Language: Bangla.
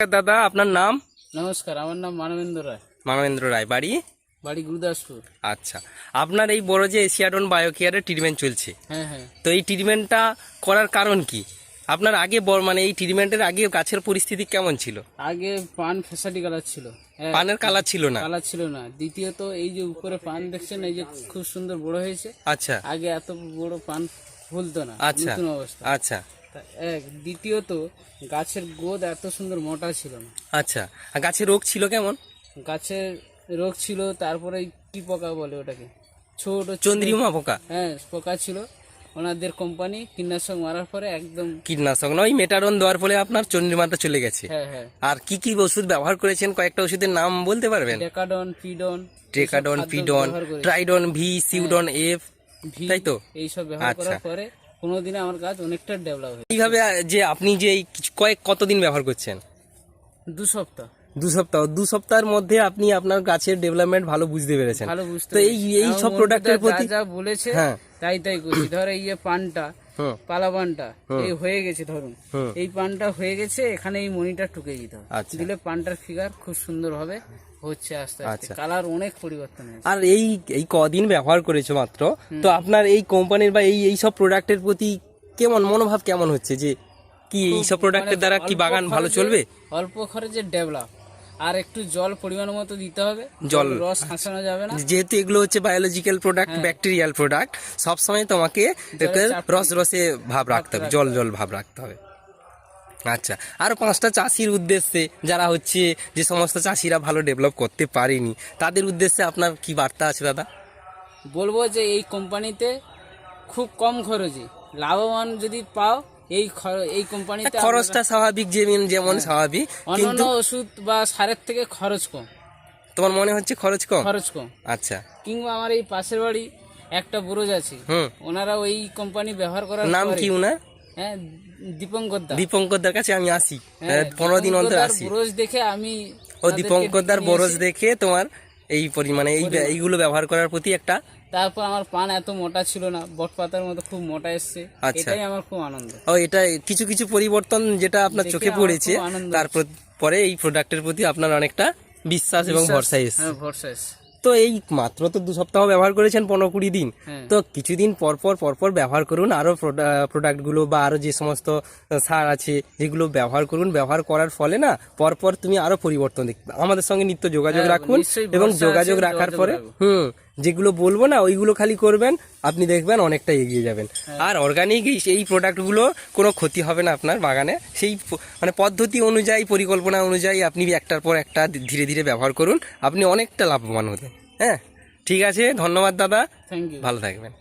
দাদা আপনার নাম? নমস্কার আমার নাম মানবেন্দ্র রায়। মানবেন্দ্র রায় বাড়ি? বাড়ি গুরুদাসপুর। আচ্ছা আপনার এই বড় যে এশিয়াডন বায়োকেয়ারের ট্রিটমেন্ট চলছে হ্যাঁ হ্যাঁ। তো এই ট্রিটমেন্টটা করার কারণ কি? আপনার আগে বড় মানে এই ট্রিটমেন্টের আগে গাছের পরিস্থিতি কেমন ছিল? আগে পান ফেসাটি কালার ছিল। হ্যাঁ, পানের কালার ছিল না? কালার ছিল না। দ্বিতীয়ত এই যে উপরে পান দেখছেন এই যে খুব সুন্দর বড় হয়েছে। আচ্ছা। আগে এত বড় পান ফুলতো না আচ্ছা। নতুন অবস্থা। আচ্ছা। এক দ্বিতীয়ত গাছের গোদ এত সুন্দর মোটা ছিল না। আচ্ছা আর গাছের রোগ ছিল কেমন? গাছের রোগ ছিল তারপরে কি পোকা বলে ওটাকে? ছোট চন্দ্রিমা পোকা? হ্যাঁ পোকা ছিল। ওনাদের কোম্পানি কীটনাশক মারার পরে একদম কীটনাশক নয় মেটারন দেওয়ার ফলে আপনার চন্দ্রিমাটা চলে গেছে। হ্যাঁ হ্যাঁ। আর কি কি ওষুধ ব্যবহার করেছেন? কয়েকটা ওষুধের নাম বলতে পারবেন? ডেকাডন পিডন ট্রেকাডন পিডন ট্রাইডন ভি সিউডন এফ ভি তাই তো? এইসব ব্যবহার আচ্ছা। করার পরে কোনোদিনে আমার গাছ অনেকটা ডেভেলপ হয়েছে। এইভাবে যে আপনি যে এই কিছু- কয়েক কতদিন ব্যবহার করছেন? দু সপ্তাহ। দু সপ্তাহ। দু সপ্তাহের মধ্যে আপনি আপনার গাছের ডেভেলপমেন্ট ভালো বুঝতে পেরেছেন। ভালো বুঝতে তো এই এই। সব প্রোডাক্টের প্রতি যা বলেছে হ্যাঁ। তাই তাই করছি। ধর এই যে পানটা পালা পানটা এই হয়ে গেছে ধরুন। এই পানটা হয়ে গেছে এখানে এই মনিটার টুকে দিতে হবে। আচ্ছা। দিলে পানটার ফিগার খুব সুন্দর হবে। হচ্ছে আস্তে আস্তে। আচ্ছা। কালার অনেক পরিবর্তন হয়েছে। আর এই এই কদিন ব্যবহার করেছ মাত্র? তো আপনার এই কোম্পানির বা এই এই সব প্রোডাক্টের প্রতি কেমন মনোভাব কেমন হচ্ছে? যে কি এই সব প্রোডাক্টের দ্বারা কি বাগান ভালো চলবে? অল্প খরচে ডেভেলপ আর একটু জল পরিমাণ মতো দিতে হবে। জল। রস হাসানো যাবে না। যেহেতু এগুলো হচ্ছে বায়োলজিক্যাল প্রোডাক্ট ব্যাকটেরিয়াল প্রোডাক্ট সবসময় তোমাকে রস রসে ভাব রাখতে হবে জল জল ভাব রাখতে হবে। আচ্ছা আর পাঁচটা চাষির উদ্দেশ্যে যারা হচ্ছে যে সমস্ত চাষিরা ভালো ডেভেলপ করতে পারেনি তাদের উদ্দেশ্যে আপনার কি বার্তা আছে দাদা? বলব যে এই কোম্পানিতে খুব কম খরচে লাভবান যদি পাও এই এই কোম্পানিতে খরচটা স্বাভাবিক যেমন যেমন স্বাভাবিক আপনারা- অন্যান্য কিন্তু ওষুধ বা সারের থেকে খরচ কম। তোমার মনে হচ্ছে খরচ কম? খরচ কম। আচ্ছা। কিংবা আমার এই পাশের বাড়ি একটা বুরোজ আছে ওনারা ওই কোম্পানি ব্যবহার করার নাম কি উনার? হ্যাঁ দীপঙ্কর দীপঙ্করদার কাছে আমি আসি। হ্যাঁ, পনেরো দিন অন্তর আসি। বুরোজ দেখে আমি ও দীপঙ্করদার বরজ দেখে তোমার এই পরিমাণে এই এইগুলো ব্যবহার করার প্রতি একটা তারপর আমার পান এত মোটা ছিল না বট পাতার মতো খুব মোটা এসছে। আচ্ছা। এটাই আমার খুব আনন্দ। ও এটা কিছু কিছু পরিবর্তন যেটা আপনার চোখে পড়েছে তারপর পরে এই প্রোডাক্টের প্রতি আপনার অনেকটা বিশ্বাস এবং ভরসা এসছে। হ্যাঁ ভরসা এসছে। তো এই মাত্র তো দু সপ্তাহ ব্যবহার করেছেন পনেরো কুড়ি দিন হ্যাঁ। তো কিছুদিন পর পর পর পর ব্যবহার করুন আরও প্রোডাক্টগুলো বা আরও যে সমস্ত সার আছে যেগুলো ব্যবহার করুন ব্যবহার করার ফলে না পরপর পর তুমি আরও পরিবর্তন দেখবে আমাদের সঙ্গে নিত্য যোগাযোগ হ্যাঁ, রাখুন এবং যোগাযোগ রাখার পরে। হুম যেগুলো বলব না ওইগুলো খালি করবেন আপনি দেখবেন অনেকটা এগিয়ে যাবেন। হ্যাঁ। আর অর্গানিক এই এই প্রোডাক্টগুলো কোনো ক্ষতি হবে না আপনার বাগানে। সেই মানে পদ্ধতি অনুযায়ী পরিকল্পনা অনুযায়ী আপনি একটার পর একটা ধীরে ধীরে ব্যবহার করুন আপনি অনেকটা লাভবান হতেন হ্যাঁ? ঠিক আছে ধন্যবাদ দাদা। ভালো থাকবেন।